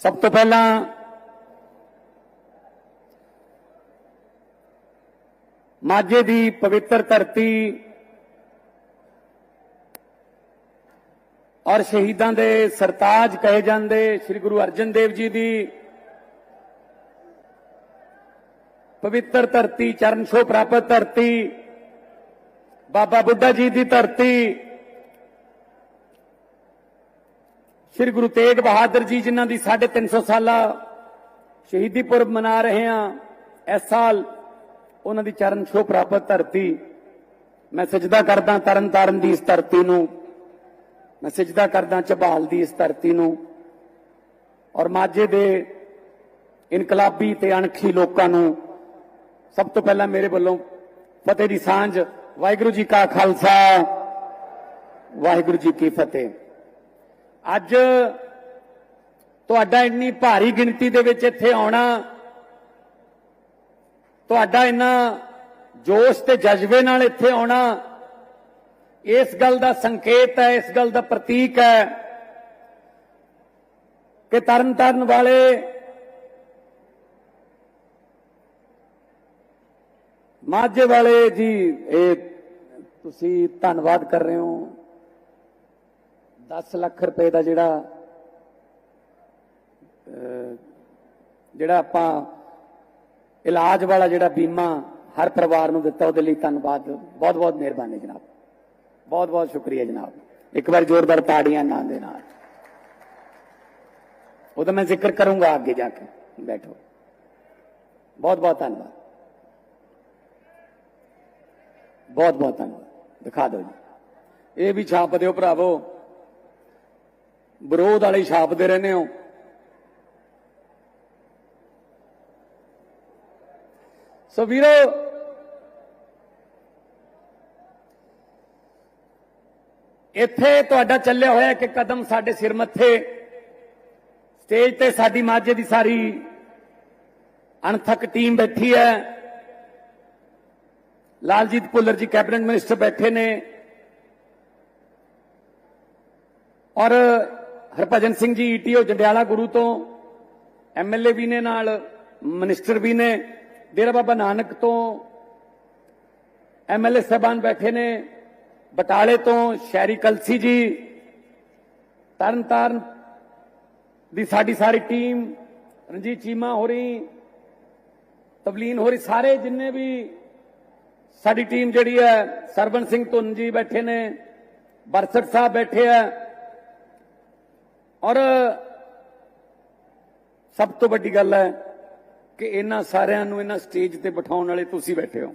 ਸਭ ਤੋਂ ਪਹਿਲਾਂ ਮਾਝੇ ਦੀ ਪਵਿੱਤਰ ਧਰਤੀ ਔਰ ਸ਼ਹੀਦਾਂ ਦੇ ਸਰਤਾਜ ਕਹੇ ਜਾਂਦੇ, ਸ੍ਰੀ ਗੁਰੂ ਅਰਜਨ ਦੇਵ ਜੀ ਦੀ ਪਵਿੱਤਰ ਧਰਤੀ, ਚਰਨ ਛੋਹ ਪ੍ਰਾਪਤ ਧਰਤੀ, ਬਾਬਾ ਬੁੱਢਾ ਜੀ ਦੀ ਧਰਤੀ ਸ੍ਰੀ ਗੁਰੂ ਤੇਗ ਬਹਾਦਰ ਜੀ, ਜਿਨ੍ਹਾਂ ਦੀ 350 ਸਾਲਾ ਸ਼ਹੀਦੀ ਪੁਰਬ ਮਨਾ ਰਹੇ ਹਾਂ, ਇਸ ਸਾਲ ਉਹਨਾਂ ਦੀ ਚਰਨ ਛੋਹ ਪ੍ਰਾਪਤ ਧਰਤੀ। ਮੈਂ ਸਜਦਾ ਕਰਦਾ ਤਰਨ ਤਾਰਨ ਦੀ ਇਸ ਧਰਤੀ ਨੂੰ। ਮੈਂ ਸਜਦਾ ਕਰਦਾ ਝਬਾਲ ਦੀ ਇਸ ਧਰਤੀ ਨੂੰ। ਔਰ ਮਾਝੇ ਦੇ ਇਨਕਲਾਬੀ ਤੇ ਅਣਖੀ ਲੋਕਾਂ ਨੂੰ ਸਭ ਤੋਂ ਪਹਿਲਾਂ ਮੇਰੇ ਵੱਲੋਂ ਫਤਿਹ ਦੀ ਸਾਂਝ। ਵਾਹਿਗੁਰੂ ਜੀ ਕਾ ਖਾਲਸਾ, ਵਾਹਿਗੁਰੂ ਜੀ ਕੀ ਫਤਿਹ। ਅੱਜ ਤੁਹਾਡਾ ਇੰਨੀ ਭਾਰੀ ਗਿਣਤੀ ਦੇ ਵਿੱਚ ਇੱਥੇ ਆਉਣਾ, ਤੁਹਾਡਾ ਇੰਨਾ ਜੋਸ਼ ਤੇ ਜਜ਼ਬੇ ਨਾਲ ਇੱਥੇ ਆਉਣਾ, ਇਸ ਗੱਲ ਦਾ ਸੰਕੇਤ ਹੈ, ਇਸ ਗੱਲ ਦਾ ਪ੍ਰਤੀਕ ਹੈ ਕਿ ਤਰਨ ਤਾਰਨ ਵਾਲੇ ਮਾਝੇ ਵਾਲੇ ਜੀ, ਇਹ ਤੁਸੀਂ ਧੰਨਵਾਦ ਕਰ ਰਹੇ ਹੋ। 10 ਲੱਖ ਰੁਪਏ ਦਾ ਜਿਹੜਾ ਜਿਹੜਾ ਆਪਾਂ ਇਲਾਜ ਵਾਲਾ ਜਿਹੜਾ ਬੀਮਾ ਹਰ ਪਰਿਵਾਰ ਨੂੰ ਦਿੱਤਾ, ਉਹਦੇ ਲਈ ਧੰਨਵਾਦ ਬਹੁਤ ਬਹੁਤ ਮਿਹਰਬਾਨੀ ਜਨਾਬ। ਬਹੁਤ ਬਹੁਤ ਸ਼ੁਕਰੀਆ ਜਨਾਬ। ਇੱਕ ਵਾਰ ਜ਼ੋਰਦਾਰ ਤਾੜੀਆਂ ਨਾਂ ਦੇ ਨਾਲ। ਉਹਦਾ ਮੈਂ ਜ਼ਿਕਰ ਕਰੂੰਗਾ ਅੱਗੇ ਜਾ ਕੇ। ਬੈਠੋ। ਬਹੁਤ ਬਹੁਤ ਧੰਨਵਾਦ। ਬਹੁਤ ਬਹੁਤ ਧੰਨਵਾਦ। ਦਿਖਾ ਦਿਓ ਜੀ। ਇਹ ਵੀ ਛਾਪ ਦਿਓ ਭਰਾਵੋ। ਵਿਰੋਧ ਵਾਲੇ ਛਾਪਦੇ ਰਹਿੰਦੇ ਹੋ। ਸੋ ਵੀਰੋ, ਇੱਥੇ ਤੁਹਾਡਾ ਚੱਲਿਆ ਹੋਇਆ ਕਿ ਕਦਮ ਸਾਡੇ ਸਿਰ ਮੱਥੇ, ਸਟੇਜ ਤੇ ਸਾਡੀ ਮਾਝੇ ਦੀ ਸਾਰੀ ਅਣਥਕ ਟੀਮ ਬੈਠੀ ਹੈ। ਲਾਲਜੀਤ ਭੁੱਲਰ ਜੀ ਕੈਬਨਿਟ ਮਿਨਿਸਟਰ ਬੈਠੇ ਨੇ। ਔਰ ਹਰਭਜਨ ਸਿੰਘ ਜੀ ਈਟੀਓ ਜੰਡਿਆਲਾ ਗੁਰੂ ਤੋਂ ਐਮਐਲਏ ਵੀ ਨੇ ਨਾਲ, ਮਿਨਿਸਟਰ ਵੀ ਨੇ, ਡੇਰਾ ਬਾਬਾ ਨਾਨਕ ਤੋਂ ਐਮਐਲਏ ਸਾਹਿਬਾਨ ਬੈਠੇ ਨੇ, ਬਟਾਲੇ ਤੋਂ ਸ਼ਹਿਰੀ ਕਲਸੀ ਜੀ, ਤਰਨਤਾਰਨ ਦੀ ਸਾਡੀ ਸਾਰੀ ਟੀਮ, ਰਣਜੀਤ ਚੀਮਾ ਹੋ ਰਹੀ ਤਬਲੀਨ ਹੋ ਰਹੀ, ਸਾਰੇ ਜਿੰਨੇ ਵੀ ਸਾਡੀ ਟੀਮ ਜਿਹੜੀ ਹੈ ਸਰਵਨ ਸਿੰਘ ਧੁੰਨ ਜੀ ਬੈਠੇ ਨੇ ਬਰਸਟ ਸਾਹਿਬ ਬੈਠੇ ਆ ਔਰ ਸਭ ਤੋਂ ਵੱਡੀ ਗੱਲ ਹੈ ਕਿ ਇਹਨਾਂ ਸਾਰਿਆਂ ਨੂੰ ਇਹਨਾਂ ਸਟੇਜ ਤੇ ਬਿਠਾਉਣ ਵਾਲੇ ਤੁਸੀਂ ਬੈਠੇ ਹੋ।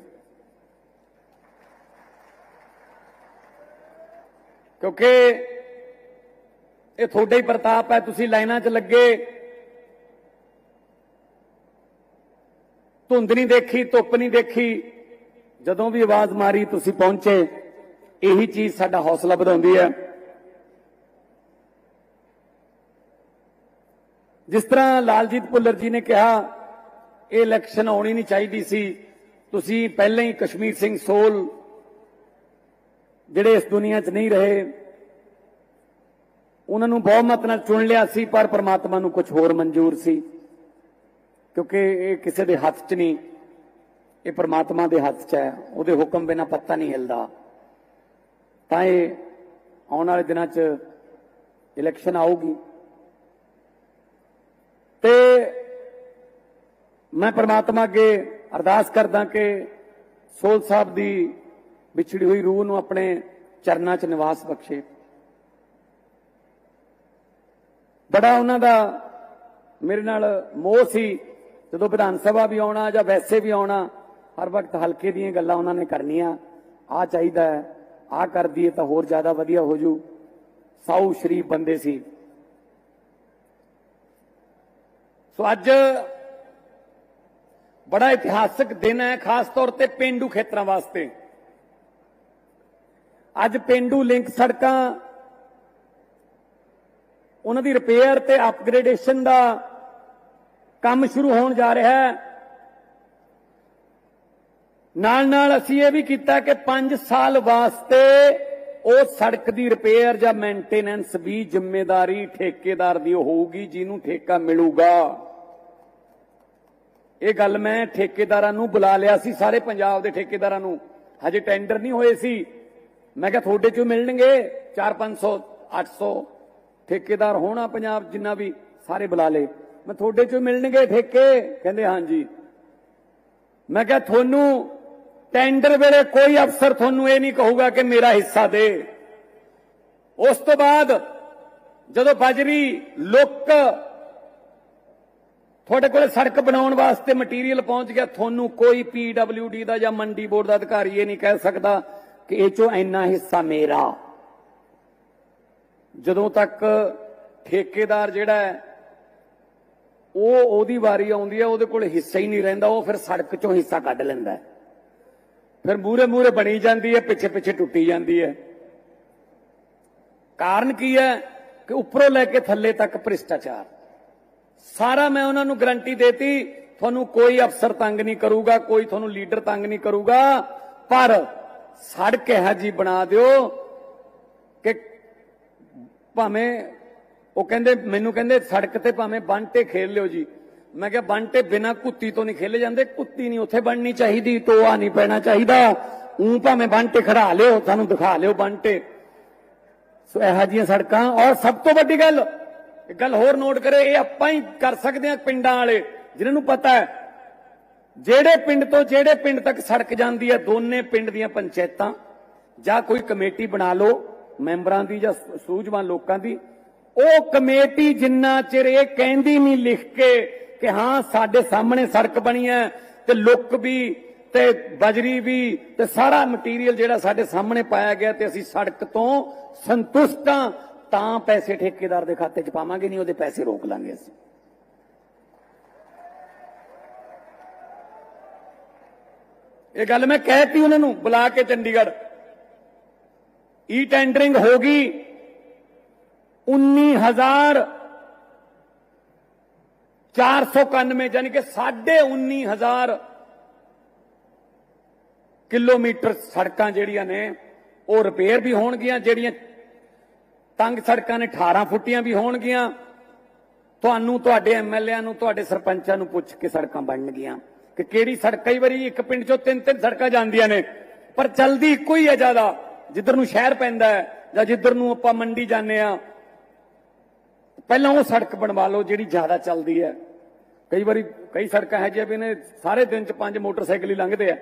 ਕਿਉਂਕਿ ਇਹ ਤੁਹਾਡਾ ਹੀ ਪ੍ਰਤਾਪ ਹੈ, ਤੁਸੀਂ ਲਾਈਨਾਂ 'ਚ ਲੱਗੇ, ਧੁੰਦ ਨਹੀਂ ਦੇਖੀ, ਧੁੱਪ ਨਹੀਂ ਦੇਖੀ, ਜਦੋਂ ਵੀ ਆਵਾਜ਼ ਮਾਰੀ ਤੁਸੀਂ ਪਹੁੰਚੇ, ਇਹੀ ਚੀਜ਼ ਸਾਡਾ ਹੌਸਲਾ ਵਧਾਉਂਦੀ ਹੈ। ਜਿਸ ਤਰ੍ਹਾਂ ਲਾਲਜੀਤ ਭੁੱਲਰ ਜੀ ਨੇ ਕਿਹਾ, ਇਹ ਇਲੈਕਸ਼ਨ ਆਉਣੀ ਨਹੀਂ ਚਾਹੀਦੀ ਸੀ। ਤੁਸੀਂ ਪਹਿਲਾਂ ਹੀ ਕਸ਼ਮੀਰ ਸਿੰਘ ਸੋਲ ਜਿਹੜੇ ਇਸ ਦੁਨੀਆ 'ਚ ਨਹੀਂ ਰਹੇ, ਉਹਨਾਂ ਨੂੰ ਬਹੁਮਤ ਨਾਲ ਚੁਣ ਲਿਆ ਸੀ, ਪਰ ਪ੍ਰਮਾਤਮਾ ਨੂੰ ਕੁਝ ਹੋਰ ਮਨਜ਼ੂਰ ਸੀ। ਕਿਉਂਕਿ ਇਹ ਕਿਸੇ ਦੇ ਹੱਥ 'ਚ ਨਹੀਂ, ਇਹ ਪ੍ਰਮਾਤਮਾ ਦੇ ਹੱਥ 'ਚ ਹੈ, ਉਹਦੇ ਹੁਕਮ ਬਿਨਾ ਪੱਤਾ ਨਹੀਂ ਹਿਲਦਾ। ਤਾਂ ਇਹ ਆਉਣ ਵਾਲੇ ਦਿਨਾਂ 'ਚ ਇਲੈਕਸ਼ਨ ਆਊਗੀ। ਤੇ ਮੈਂ ਪ੍ਰਮਾਤਮਾ ਅੱਗੇ ਅਰਦਾਸ ਕਰਦਾ ਕਿ ਸੋਲ ਸਾਹਿਬ ਦੀ ਵਿਛੜੀ ਹੋਈ ਰੂਹ ਨੂੰ ਆਪਣੇ ਚਰਨਾਂ 'ਚ ਨਿਵਾਸ ਬਖਸ਼ੇ। ਬੜਾ ਉਹਨਾਂ ਦਾ ਮੇਰੇ ਨਾਲ ਮੋਹ ਸੀ, ਜਦੋਂ ਵਿਧਾਨ ਸਭਾ ਵੀ ਆਉਣਾ ਜਾਂ ਵੈਸੇ ਵੀ ਆਉਣਾ, ਹਰ ਵਕਤ ਹਲਕੇ ਦੀਆਂ ਗੱਲਾਂ ਉਹਨਾਂ ਨੇ ਕਰਨੀਆਂ। ਆ ਚਾਹੀਦਾ ਹੈ ਆ ਕਰ ਦਈਏ ਤਾਂ ਹੋਰ ਜ਼ਿਆਦਾ ਵਧੀਆ ਹੋ ਜੂ। ਸਾਊ ਸ਼ਰੀਫ ਬੰਦੇ ਸੀ। ਸੋ ਅੱਜ ਬੜਾ ਇਤਿਹਾਸਕ ਦਿਨ ਹੈ, ਖਾਸ ਤੌਰ ਤੇ ਪਿੰਡੂ ਖੇਤਰਾਂ ਵਾਸਤੇ। ਅੱਜ ਪਿੰਡੂ ਲਿੰਕ ਸੜਕਾਂ, ਉਹਨਾਂ ਦੀ ਰਿਪੇਅਰ ਤੇ ਅਪਗ੍ਰੇਡੇਸ਼ਨ ਦਾ ਕੰਮ ਸ਼ੁਰੂ ਹੋਣ ਜਾ ਰਿਹਾ ਹੈ। ਨਾਲ ਨਾਲ ਅਸੀਂ ਇਹ ਵੀ ਕੀਤਾ ਕਿ 5 ਸਾਲ ਵਾਸਤੇ ਉਹ ਸੜਕ ਦੀ ਰਿਪੇਅਰ ਜਾਂ ਮੇਨਟੇਨੈਂਸ ਵੀ ਜ਼ਿੰਮੇਵਾਰੀ ਠੇਕੇਦਾਰ ਦੀ ਹੋਊਗੀ, ਜਿਹਨੂੰ ਠੇਕਾ ਮਿਲੂਗਾ। ਇਹ ਗੱਲ ਮੈਂ ਠੇਕੇਦਾਰਾਂ ਨੂੰ ਬੁਲਾ ਲਿਆ ਸੀ, ਸਾਰੇ ਪੰਜਾਬ ਦੇ ਠੇਕੇਦਾਰਾਂ ਨੂੰ। ਹਜੇ ਟੈਂਡਰ ਨਹੀਂ ਹੋਏ ਸੀ। ਮੈਂ ਕਿਹਾ ਤੁਹਾਡੇ ਚੋਂ ਮਿਲਣਗੇ 4-500 800 ਠੇਕੇਦਾਰ ਹੋਣਾ ਪੰਜਾਬ ਜਿੰਨਾ ਵੀ, ਸਾਰੇ ਬੁਲਾ ਲੇ ਮੈਂ ਤੁਹਾਡੇ ਚੋਂ ਮਿਲਣਗੇ ਠੇਕੇ? ਕਹਿੰਦੇ ਹਾਂਜੀ। ਮੈਂ ਕਿਹਾ ਤੁਹਾਨੂੰ ਟੈਂਡਰ ਵੇਲੇ ਕੋਈ ਅਫਸਰ ਤੁਹਾਨੂੰ ਇਹ ਨਹੀਂ ਕਹੂਗਾ ਕਿ ਮੇਰਾ ਹਿੱਸਾ ਦੇ। ਉਸ ਤੋਂ ਬਾਅਦ ਜਦੋਂ ਬਜਰੀ ਲੁੱਕ ਤੁਹਾਡੇ ਕੋਲ ਸੜਕ ਬਣਾਉਣ ਵਾਸਤੇ ਮਟੀਰੀਅਲ ਪਹੁੰਚ ਗਿਆ, ਤੁਹਾਨੂੰ ਕੋਈ ਪੀਡਬਲਯੂਡੀ ਦਾ ਜਾਂ ਮੰਡੀ ਬੋਰਡ ਦਾ ਅਧਿਕਾਰੀ ਇਹ ਨਹੀਂ ਕਹਿ ਸਕਦਾ ਕਿ ਇਹ ਚੋਂ ਇੰਨਾ ਹਿੱਸਾ ਮੇਰਾ। ਜਦੋਂ ਤੱਕ ਠੇਕੇਦਾਰ ਜਿਹੜਾ ਹੈ, ਉਹ ਉਹਦੀ ਵਾਰੀ ਆਉਂਦੀ ਹੈ, ਉਹਦੇ ਕੋਲ ਹਿੱਸਾ ਹੀ ਨਹੀਂ ਰਹਿੰਦਾ, ਉਹ ਫਿਰ ਸੜਕ ਚੋਂ ਹਿੱਸਾ ਕੱਢ ਲੈਂਦਾ ਫਿਰ ਮੂਰੇ ਮੂਰੇ ਬਣੀ ਜਾਂਦੀ ਹੈ, ਪਿੱਛੇ ਪਿੱਛੇ ਟੁੱਟੀ ਜਾਂਦੀ ਹੈ। ਕਾਰਨ ਕੀ ਹੈ ਕਿ ਉੱਪਰੋਂ ਲੈ ਕੇ ਥੱਲੇ ਤੱਕ ਭ੍ਰਿਸ਼ਟਾਚਾਰ। ਸਾਰਾ ਮੈਂ ਉਹਨਾਂ ਨੂੰ ਗਰੰਟੀ ਦੇਤੀ, ਤੁਹਾਨੂੰ ਕੋਈ ਅਫਸਰ ਤੰਗ ਨਹੀਂ ਕਰੂਗਾ, ਕੋਈ ਤੁਹਾਨੂੰ ਲੀਡਰ ਤੰਗ ਨਹੀਂ ਕਰੂਗਾ, ਪਰ ਸੜਕ ਇਹੋ ਜੀ ਬਣਾ ਦਿਓ ਕਿ ਭਾਵੇਂ ਉਹ ਕਹਿੰਦੇ, ਮੈਨੂੰ ਕਹਿੰਦੇ, ਸੜਕ ਤੇ ਭਾਵੇਂ ਬੰਟੇ ਖੇਲ ਲਿਓ ਜੀ। ਮੈਂ ਕਿਹਾ ਬੰਟੇ ਬਿਨਾ ਕੁੱਤੀ ਤੋਂ ਨਹੀਂ ਖੇਲੇ ਜਾਂਦੇ, ਕੁੱਤੀ ਨਹੀਂ ਉੱਥੇ ਬਣਨੀ ਚਾਹੀਦੀ, ਟੋਆ ਨਹੀਂ ਪੈਣਾ ਚਾਹੀਦਾ। ਉਂ ਭਾਵੇਂ ਬੰਟੇ ਖੜਾ ਲਿਓ ਤੁਹਾਨੂੰ ਦਿਖਾ ਲਿਓ ਬੰਟੇ ਸੋ ਇਹੋ ਜਿਹੀਆਂ ਸੜਕਾਂ, ਔਰ ਸਭ ਤੋਂ ਵੱਡੀ ਗੱਲ ਇੱਕ ਗੱਲ ਹੋਰ ਨੋਟ ਕਰੇ, ਇਹ ਆਪਾਂ ਹੀ ਕਰ ਸਕਦੇ ਹਾਂ ਪਿੰਡਾਂ ਵਾਲੇ, ਜਿਨ੍ਹਾਂ ਨੂੰ ਪਤਾ ਹੈ, ਜਿਹੜੇ ਪਿੰਡ ਤੋਂ ਜਿਹੜੇ ਪਿੰਡ ਤੱਕ ਸੜਕ ਜਾਂਦੀ ਹੈ, ਦੋਨੇ ਪਿੰਡ ਦੀਆਂ ਪੰਚਾਇਤਾਂ, ਜਾਂ ਕੋਈ ਕਮੇਟੀ ਬਣਾ ਲਓ, ਮੈਂਬਰਾਂ ਦੀ ਜਾਂ ਸੂਝਵਾਨ ਲੋਕਾਂ ਦੀ, ਉਹ ਕਮੇਟੀ ਜਿੰਨਾ ਚਿਰ ਇਹ ਕਹਿੰਦੀ ਨਹੀਂ ਲਿਖ ਕੇ ਕਿ ਹਾਂ, ਸਾਡੇ ਸਾਹਮਣੇ ਸੜਕ ਬਣੀ ਹੈ, ਤੇ ਲੁੱਕ ਵੀ, ਤੇ ਬਜਰੀ ਵੀ, ਤੇ ਸਾਰਾ ਮਟੀਰੀਅਲ ਜਿਹੜਾ ਸਾਡੇ ਸਾਹਮਣੇ ਪਾਇਆ ਗਿਆ, ਤੇ ਅਸੀਂ ਸੜਕ ਤੋਂ ਸੰਤੁਸ਼ਟ ਹਾਂ ਤਾਂ ਪੈਸੇ ਠੇਕੇਦਾਰ ਦੇ ਖਾਤੇ 'ਚ ਪਾਵਾਂਗੇ, ਨਹੀਂ ਉਹਦੇ ਪੈਸੇ ਰੋਕ ਲਾਂਗੇ ਅਸੀਂ। ਇਹ ਗੱਲ ਮੈਂ ਕਹਿਤੀ ਉਹਨਾਂ ਨੂੰ ਬੁਲਾ ਕੇ ਚੰਡੀਗੜ੍ਹ। ਈ ਟੈਂਡਰਿੰਗ ਹੋ ਗਈ। 19000 491 ਯਾਨੀ ਕਿ 19000 ਕਿਲੋਮੀਟਰ ਸੜਕਾਂ ਜਿਹੜੀਆਂ ਨੇ, ਉਹ ਰਿਪੇਅਰ ਵੀ ਹੋਣਗੀਆਂ, ਜਿਹੜੀਆਂ ਤੰਗ ਸੜਕਾਂ ਨੇ 18 ਫੁੱਟੀਆਂ ਵੀ ਹੋਣਗੀਆਂ। ਤੁਹਾਨੂੰ, ਤੁਹਾਡੇ ਐਮਐਲਏਆਂ ਨੂੰ, ਤੁਹਾਡੇ ਸਰਪੰਚਾਂ ਨੂੰ ਪੁੱਛ ਕੇ ਸੜਕਾਂ ਬਣਨਗੀਆਂ। ਕਿ ਕਿਹੜੀ ਸੜਕ? ਕਈ ਵਾਰੀ ਇੱਕ ਪਿੰਡ ਚੋਂ ਤਿੰਨ ਤਿੰਨ ਸੜਕਾਂ ਜਾਂਦੀਆਂ ਨੇ। ਪਰ ਚਲਦੀ ਇੱਕੋ ਹੀ ਹੈ ਜ਼ਿਆਦਾ? ਜਿੱਧਰ ਨੂੰ ਸ਼ਹਿਰ ਪੈਂਦਾ ਹੈ ਜਾਂ ਜਿੱਧਰ ਨੂੰ ਆਪਾਂ ਮੰਡੀ ਜਾਂਦੇ ਆ ਪਹਿਲਾਂ ਉਹ ਸੜਕ ਬਣਵਾ ਲਓ ਜਿਹੜੀ ਜ਼ਿਆਦਾ ਚੱਲਦੀ ਹੈ। ਕਈ ਵਾਰੀ ਕਈ ਸੜਕਾਂ ਹੈ ਜਿਵੇਂ ਨੇ, ਸਾਰੇ ਦਿਨ ਚ ਪੰਜ ਮੋਟਰਸਾਈਕਲ ਹੀ ਲੰਘਦੇ ਆ।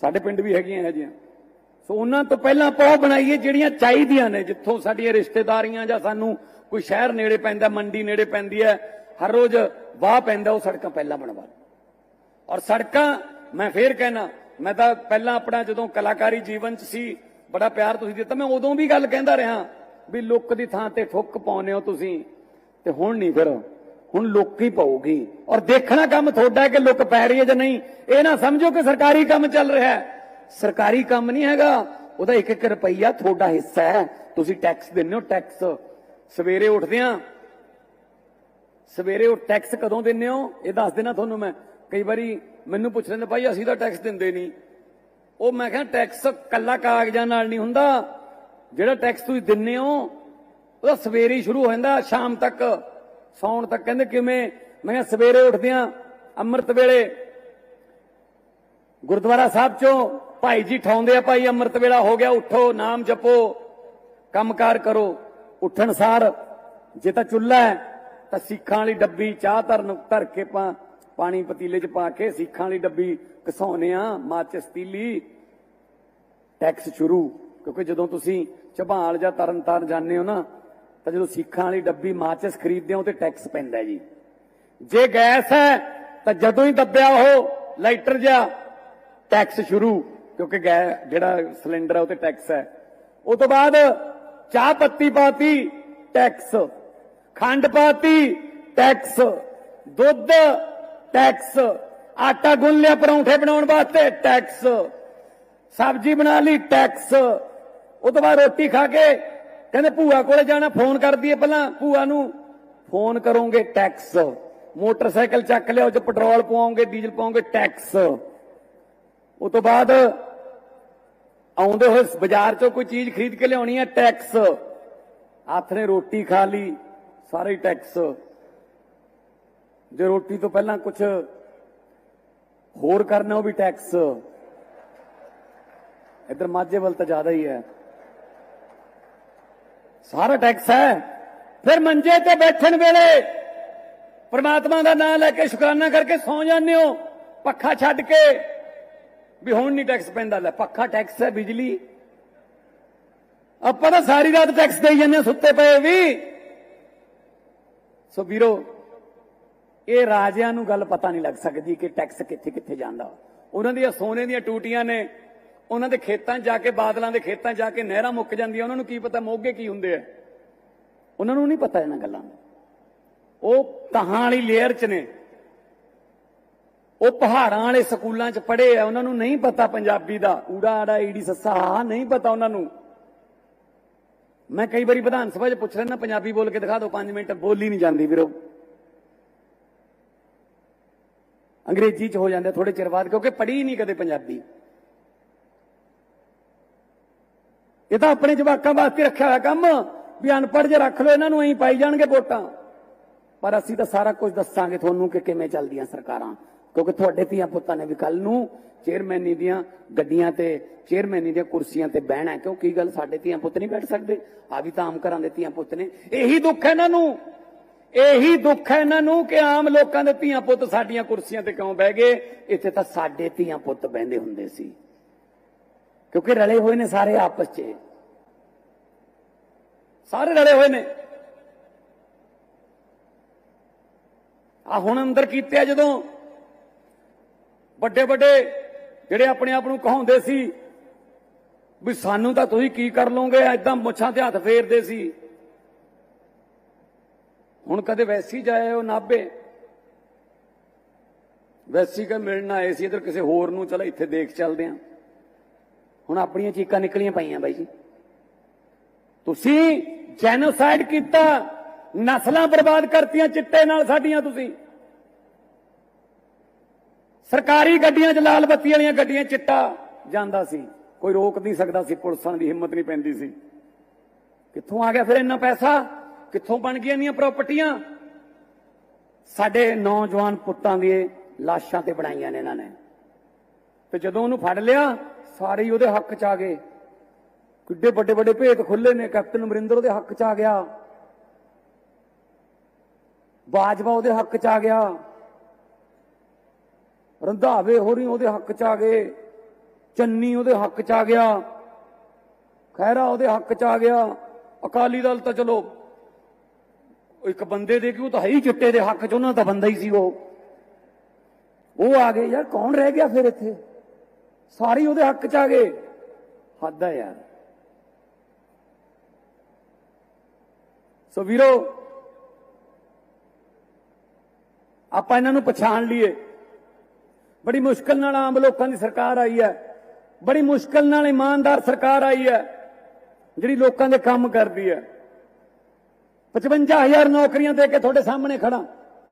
ਸਾਡੇ ਪਿੰਡ ਵੀ ਹੈਗੀਆਂ ਇਹ ਜਿਹੀਆਂ। ਸੋ ਉਹਨਾਂ ਤੋਂ ਪਹਿਲਾਂ ਆਪਾਂ ਬਣਾਈਏ ਜਿਹੜੀਆਂ ਚਾਹੀਦੀਆਂ ਨੇ, ਜਿੱਥੋਂ ਸਾਡੀਆਂ ਰਿਸ਼ਤੇਦਾਰੀਆਂ ਜਾਂ ਸਾਨੂੰ ਕੋਈ ਸ਼ਹਿਰ ਨੇੜੇ ਪੈਂਦਾ, ਮੰਡੀ ਨੇੜੇ ਪੈਂਦੀ ਹੈ, ਹਰ ਰੋਜ਼ ਵਾਹ ਪੈਂਦਾ, ਉਹ ਸੜਕਾਂ ਪਹਿਲਾਂ ਬਣਵਾ ਔਰ ਸੜਕਾਂ, ਮੈਂ ਫੇਰ ਕਹਿਣਾ, ਮੈਂ ਤਾਂ ਪਹਿਲਾਂ ਆਪਣਾ ਜਦੋਂ ਕਲਾਕਾਰੀ ਜੀਵਨ ਚ ਸੀ, ਬੜਾ ਪਿਆਰ ਤੁਸੀਂ ਦਿੱਤਾ, ਮੈਂ ਉਦੋਂ ਵੀ ਗੱਲ ਕਹਿੰਦਾ ਰਿਹਾ ਵੀ ਲੁੱਕ ਦੀ ਥਾਂ ਤੇ ਠੁੱਕ ਪਾਉਨੇ ਹੋ ਤੁਸੀਂ, ਤੇ ਹੁਣ ਨਹੀਂ ਫਿਰ, ਹੁਣ ਲੁੱਕ ਹੀ ਪਾਉਗੀ ਔਰ ਦੇਖਣਾ ਕੰਮ ਤੁਹਾਡਾ ਕਿ ਲੁੱਕ ਪੈ ਰਹੀ ਹੈ ਜਾਂ ਨਹੀਂ, ਇਹ ਨਾ ਸਮਝੋ ਕਿ ਸਰਕਾਰੀ ਕੰਮ ਚੱਲ ਰਿਹਾ ਹੈ। ਸਰਕਾਰੀ ਕੰਮ ਨਹੀਂ ਹੈਗਾ। ਉਹਦਾ ਇੱਕ ਇੱਕ ਰੁਪਈਆ ਤੁਹਾਡਾ ਹਿੱਸਾ ਹੈ। ਤੁਸੀਂ ਟੈਕਸ ਦਿੰਦੇ ਹੋ ਟੈਕਸ ਸਵੇਰੇ ਉੱਠਦੇ ਆ ਸਵੇਰੇ ਉਹ ਟੈਕਸ ਕਦੋਂ ਦਿੰਦੇ ਹੋ? ਇਹ ਦੱਸ ਦੇਣਾ ਤੁਹਾਨੂੰ ਮੈਂ। ਕਈ ਵਾਰੀ ਮੈਨੂੰ ਪੁੱਛ ਲੈਂਦੇ ਭਾਈ, ਅਸੀਂ ਤਾਂ ਟੈਕਸ ਦਿੰਦੇ ਨਹੀਂ। ਉਹ ਮੈਂ ਕਿਹਾ ਟੈਕਸ ਕੱਲਾ ਕਾਗਜ਼ਾਂ ਨਾਲ ਨਹੀਂ ਹੁੰਦਾ। ਜਿਹੜਾ ਟੈਕਸ ਤੁਸੀਂ ਦਿੰਦੇ ਹੋ, ਉਹਦਾ ਸਵੇਰੇ ਹੀ ਸ਼ੁਰੂ ਹੋ ਜਾਂਦਾ, ਸ਼ਾਮ ਤੱਕ। ਸੌਣ ਤੱਕ ਕਹਿੰਦੇ ਕਿਵੇਂ? ਮੈਂ ਕਿਹਾ, ਸਵੇਰੇ ਉੱਠਦੇ ਆ ਅੰਮ੍ਰਿਤ ਵੇਲੇ ਗੁਰਦੁਆਰਾ ਸਾਹਿਬ ਚੋਂ ਭਾਈ ਜੀ ਠਾਉਂਦੇ ਆ, ਭਾਈ ਅੰਮ੍ਰਿਤ ਵੇਲਾ ਹੋ ਗਿਆ, ਉਠੋ, ਨਾਮ ਜਪੋ, ਕੰਮਕਾਰ ਕਰੋ, ਉੱਠਣ ਸਾਰ, ਜੇ ਤਾਂ ਚੁੱਲ੍ਹਾ ਹੈ, ਤਾਂ ਸਿੱਖਾਂ ਵਾਲੀ ਡੱਬੀ, ਚਾਹ ਧਰਨ, ਧਰ ਕੇ ਪਾ, ਪਾਣੀ ਪਤੀਲੇ 'ਚ ਪਾ ਕੇ ਸਿੱਖਾਂ ਵਾਲੀ ਡੱਬੀ ਘਸਾਉਨੇ ਆ ਮਾਚਿਸ ਤੀਲੀ ਟੈਕਸ ਸ਼ੁਰੂ, ਕਿਉਂਕਿ ਜਦੋਂ ਤੁਸੀਂ ਝਬਾਲ ਜਾਂ ਤਰਨਤਾਰਨ ਜਾਂਦੇ ਹੋ ਨਾ, ਤਾਂ ਜਦੋਂ ਸਿੱਖਾਂ ਵਾਲੀ ਡੱਬੀ ਮਾਚਿਸ ਖਰੀਦਦੇ ਹੋ, ਤੇ ਟੈਕਸ ਪੈਂਦਾ ਜੀ। ਜੇ ਗੈਸ ਹੈ, ਤਾਂ ਜਦੋਂ ਹੀ ਦੱਬਿਆ ਉਹ, ਲਾਈਟਰ ਜਾਂ ਟੈਕਸ ਸ਼ੁਰੂ, ਕਿਉਂਕਿ ਗੈ, ਜਿਹੜਾ ਸਿਲੰਡਰ ਹੈ ਉਹ ਤੇ ਟੈਕਸ ਹੈ। ਉਸ ਤੋਂ ਬਾਅਦ ਚਾਹ ਪੱਤੀ ਪਾਤੀ ਟੈਕਸ ਖੰਡ ਪਾਤੀ ਟੈਕਸ ਦੁੱਧ ਟੈਕਸ ਆਟਾ ਗੁੰਨ ਲਿਆ ਪਰੌਂਠੇ ਬਣਾਉਣ ਵਾਸਤੇ ਟੈਕਸ ਸਬਜ਼ੀ ਬਣਾ ਲਈ ਟੈਕਸ ਉਹ ਤੋਂ ਬਾਅਦ ਰੋਟੀ ਖਾ ਕੇ ਕਹਿੰਦੇ ਭੂਆ ਕੋਲੇ ਜਾਣਾ, ਫੋਨ ਕਰਦੀ ਹੈ ਪਹਿਲਾਂ, ਭੂਆ ਨੂੰ, ਫੋਨ ਕਰੋਗੇ ਟੈਕਸ ਮੋਟਰਸਾਈਕਲ ਚੱਕ ਲਿਆ ਉਹ ਚ ਪੈਟਰੋਲ ਪਾਉਂਗੇ ਡੀਜ਼ਲ ਪਾਉਂਗੇ ਟੈਕਸ ਉਹ ਤੋਂ ਬਾਅਦ ਆਉਂਦੇ ਹੋਏ ਬਾਜ਼ਾਰ ਚੋਂ ਕੋਈ ਚੀਜ਼ ਖਰੀਦ ਕੇ ਲਿਆਉਣੀ ਹੈ ਟੈਕਸ ਹੱਥ ਨੇ ਰੋਟੀ ਖਾ ਲਈ, ਸਾਰੇ ਟੈਕਸ ਜੇ ਰੋਟੀ ਤੋਂ ਪਹਿਲਾਂ ਕੁਝ ਹੋਰ ਕਰਨਾ ਉਹ ਵੀ ਟੈਕਸ ਇਧਰ ਮਾਝੇ ਵੱਲ ਤਾਂ ਜ਼ਿਆਦਾ ਹੀ ਹੈ। ਸਾਰਾ ਟੈਕਸ ਹੈ। ਫਿਰ ਮੰਜੇ ਤੇ ਬੈਠਣ ਵੇਲੇ ਪਰਮਾਤਮਾ ਦਾ ਨਾਮ ਲੈ ਕੇ ਸ਼ੁਕਰਾਨਾ ਕਰਕੇ ਸੌ ਜਾਂਦੇ ਹੋ। ਪੱਖਾ ਛੱਡ ਕੇ ਵੀ ਹੁਣ ਨਹੀਂ ਟੈਕਸ ਪੈਂਦਾ ਲੈ, ਪੱਖਾ ਟੈਕਸ ਹੈ, ਬਿਜਲੀ। ਆਪਾਂ ਤਾਂ ਸਾਰੀ ਰਾਤ ਟੈਕਸ ਦੇਈ ਜਾਂਦੇ ਸੁੱਤੇ ਪਏ ਵੀ। ਸੋ ਵੀਰੋ, ਇਹ ਰਾਜਿਆਂ ਨੂੰ ਗੱਲ ਪਤਾ ਨਹੀਂ ਲੱਗ ਸਕਦੀ ਕਿ ਟੈਕਸ ਕਿੱਥੇ ਕਿੱਥੇ ਜਾਂਦਾ। ਉਹਨਾਂ ਦੀਆਂ ਸੋਨੇ ਦੀਆਂ ਟੂਟੀਆਂ ਨੇ, ਉਹਨਾਂ ਦੇ ਖੇਤਾਂ 'ਚ ਜਾ ਕੇ, ਬਾਦਲਾਂ ਦੇ ਖੇਤਾਂ ਜਾ ਕੇ ਨਹਿਰਾਂ ਮੁੱਕ ਜਾਂਦੀਆਂ, ਉਹਨਾਂ ਨੂੰ ਕੀ ਪਤਾ ਮੋਗੇ ਕੀ ਹੁੰਦੇ ਆ। ਉਹਨਾਂ ਨੂੰ ਨਹੀਂ ਪਤਾ ਇਹਨਾਂ ਗੱਲਾਂ ਦਾ। ਉਹ ਤਹਾਂ ਵਾਲੀ ਲੇਅਰ 'ਚ ਨੇ। ਉਹ ਪਹਾੜਾਂ ਵਾਲੇ ਸਕੂਲਾਂ 'ਚ ਪੜ੍ਹੇ ਆ, ਉਹਨਾਂ ਨੂੰ ਨਹੀਂ ਪਤਾ ਪੰਜਾਬੀ ਦਾ। ਊੜਾ ਆੜਾ, ਈੜੀ ਸੱਸਾ ਆ ਨਹੀਂ ਪਤਾ ਉਹਨਾਂ ਨੂੰ। ਮੈਂ ਕਈ ਵਾਰੀ ਵਿਧਾਨ ਸਭਾ 'ਚ ਪੁੱਛ ਲੈਣਾ ਪੰਜਾਬੀ ਬੋਲ ਕੇ ਦਿਖਾ ਦਿਓ 5 ਮਿੰਟ, ਬੋਲੀ ਨਹੀਂ ਜਾਂਦੀ ਵੀਰੋ। ਅੰਗਰੇਜ਼ੀ 'ਚ ਹੋ ਜਾਂਦੇ ਥੋੜੇ ਚਿਰ ਬਾਅਦ, ਕਿਉਂਕਿ ਪੜ੍ਹੀ ਨਹੀਂ ਕਦੇ ਪੰਜਾਬੀ। ਇਹ ਤਾਂ ਆਪਣੇ ਜਵਾਕਾਂ ਵਾਸਤੇ ਰੱਖਿਆ ਹੋਇਆ ਕੰਮ, ਵੀ ਅਨਪੜ੍ਹ ਜੇ ਰੱਖ ਲਓ, ਇਹਨਾਂ ਨੂੰ ਐਂ ਪਾਈ ਜਾਣਗੇ ਵੋਟਾਂ। ਪਰ ਅਸੀਂ ਤਾਂ ਸਾਰਾ ਕੁਝ ਦੱਸਾਂਗੇ ਤੁਹਾਨੂੰ ਕਿ ਕਿਵੇਂ ਚੱਲਦੀਆਂ ਸਰਕਾਰਾਂ। ਕਿਉਂਕਿ ਤੁਹਾਡੇ ਧੀਆਂ ਪੁੱਤਾਂ ਨੇ ਵੀ ਕੱਲ ਨੂੰ ਚੇਅਰਮੈਨੀ ਦੀਆਂ ਗੱਡੀਆਂ ਤੇ ਚੇਅਰਮੈਨੀ ਦੀਆਂ ਕੁਰਸੀਆਂ ਤੇ ਬਹਿਣਾ ਕਿਉਂ? ਕੀ ਗੱਲ? ਸਾਡੇ ਧੀਆਂ ਪੁੱਤ ਨਹੀਂ ਬੈਠ ਸਕਦੇ। ਆ ਵੀ ਤਾਂ ਆਮ ਘਰਾਂ ਦੇ ਧੀਆਂ ਪੁੱਤ ਨੇ। ਇਹੀ ਦੁੱਖ ਹੈ ਇਹਨਾਂ ਨੂੰ। ਇਹੀ ਦੁੱਖ ਹੈ ਇਹਨਾਂ ਨੂੰ ਕਿ ਆਮ ਲੋਕਾਂ ਦੇ ਧੀਆਂ ਪੁੱਤ ਸਾਡੀਆਂ ਕੁਰਸੀਆਂ ਤੇ ਕਿਉਂ ਬਹਿ ਗਏ? ਇੱਥੇ ਤਾਂ ਸਾਡੇ ਧੀਆਂ ਪੁੱਤ ਬਹਿੰਦੇ ਹੁੰਦੇ ਸੀ। ਕਿਉਂਕਿ ਰਲੇ ਹੋਏ ਨੇ ਸਾਰੇ ਆਪਸ 'ਚ। ਸਾਰੇ ਰਲੇ ਹੋਏ ਨੇ। ਆ ਹੁਣ ਅੰਦਰ ਕੀਤੇ ਆ ਜਦੋਂ ਵੱਡੇ ਵੱਡੇ ਜਿਹੜੇ ਆਪਣੇ ਆਪ ਨੂੰ ਕਹਾਉਂਦੇ ਸੀ ਵੀ ਸਾਨੂੰ ਤਾਂ ਤੁਸੀਂ ਕੀ ਕਰ ਲੋਗੇ ਐਦਾਂ ਮੁੱਛਾਂ ਤੇ ਹੱਥ ਫੇਰਦੇ ਸੀ। ਹੁਣ ਕਦੇ ਵੈਸੀ ਜਾਏ ਉਹ ਨਾਬੇ ਵੈਸੀ ਕਾ ਮਿਲਣ ਆਏ ਸੀ, ਇਧਰ ਕਿਸੇ ਹੋਰ ਨੂੰ, ਚਲ ਇੱਥੇ ਦੇਖ ਚੱਲਦੇ ਆ। ਹੁਣ ਆਪਣੀਆਂ ਚੀਕਾਂ ਨਿਕਲੀਆਂ ਪਈਆਂ ਬਾਈ ਜੀ। ਤੁਸੀਂ ਜੈਨੋਸਾਈਡ ਕੀਤਾ, ਨਸਲਾਂ ਬਰਬਾਦ ਕਰਤੀਆਂ, ਚਿੱਟੇ ਨਾਲ ਸਾਡੀਆਂ ਤੁਸੀਂ। ਸਰਕਾਰੀ ਗੱਡੀਆਂ 'ਚ ਲਾਲ ਬੱਤੀ ਵਾਲੀਆਂ ਗੱਡੀਆਂ ਚਿੱਟਾ ਜਾਂਦਾ ਸੀ। ਕੋਈ ਰੋਕ ਨਹੀਂ ਸਕਦਾ ਸੀ, ਪੁਲਿਸਾਂ ਦੀ ਹਿੰਮਤ ਨਹੀਂ ਪੈਂਦੀ ਸੀ। ਕਿੱਥੋਂ ਆ ਗਿਆ ਫਿਰ ਇੰਨਾ ਪੈਸਾ? ਕਿੱਥੋਂ ਬਣ ਗਈਆਂ ਇੰਨੀਆਂ ਪ੍ਰਾਪਰਟੀਆਂ ਸਾਡੇ ਨੌਜਵਾਨ ਪੁੱਤਾਂ ਦੀ ਲਾਸ਼ਾਂ ਤੇ ਬਣਾਈਆਂ ਨੇ ਇਹਨਾਂ ਨੇ। ਤੇ ਜਦੋਂ ਉਹਨੂੰ ਫੜ ਲਿਆ, ਸਾਰੇ ਹੀ ਉਹਦੇ ਹੱਕ 'ਚ ਆ ਗਏ। ਕਿੱਡੇ ਵੱਡੇ ਵੱਡੇ ਭੇਤ ਖੁੱਲੇ ਨੇ, ਕੈਪਟਨ ਅਮਰਿੰਦਰ ਉਹਦੇ ਹੱਕ 'ਚ ਆ ਗਿਆ। ਬਾਜਵਾ ਉਹਦੇ ਹੱਕ 'ਚ ਆ ਗਿਆ। ਰੰਧਾਵੇ ਹੋਰੀ ਉਹਦੇ ਹੱਕ 'ਚ ਆ ਗਏ। ਚੰਨੀ ਉਹਦੇ ਹੱਕ 'ਚ ਆ ਗਿਆ। ਖੈਰਾ ਉਹਦੇ ਹੱਕ 'ਚ ਆ ਗਿਆ। ਅਕਾਲੀ ਦਲ ਤਾਂ ਚਲੋ, ਇੱਕ ਬੰਦੇ ਦੇ ਕਿਉਂ ਤਾਂ ਹੈ ਹੀ ਚਿੱਟੇ ਦੇ ਹੱਕ 'ਚ, ਉਹਨਾਂ ਦਾ ਬੰਦਾ ਹੀ ਸੀ ਉਹ। ਉਹ ਆ ਗਏ, ਯਾਰ ਕੌਣ ਰਹਿ ਗਿਆ ਫਿਰ ਇੱਥੇ? ਸਾਰੇ ਉਹਦੇ ਹੱਕ 'ਚ ਆ ਗਏ। ਹੱਦ ਹੈ ਯਾਰ। ਸੋ ਵੀਰੋ, ਆਪਾਂ ਇਹਨਾਂ ਨੂੰ ਪਛਾਣ ਲਈਏ। ਬੜੀ ਮੁਸ਼ਕਲ ਨਾਲ ਆਮ ਲੋਕਾਂ ਦੀ ਸਰਕਾਰ ਆਈ ਹੈ। ਬੜੀ ਮੁਸ਼ਕਲ ਨਾਲ ਇਮਾਨਦਾਰ ਸਰਕਾਰ ਆਈ ਹੈ, ਜਿਹੜੀ ਲੋਕਾਂ ਦੇ ਕੰਮ ਕਰਦੀ ਹੈ। 55000 ਨੌਕਰੀਆਂ ਦੇ ਕੇ ਤੁਹਾਡੇ ਸਾਹਮਣੇ ਖੜਾ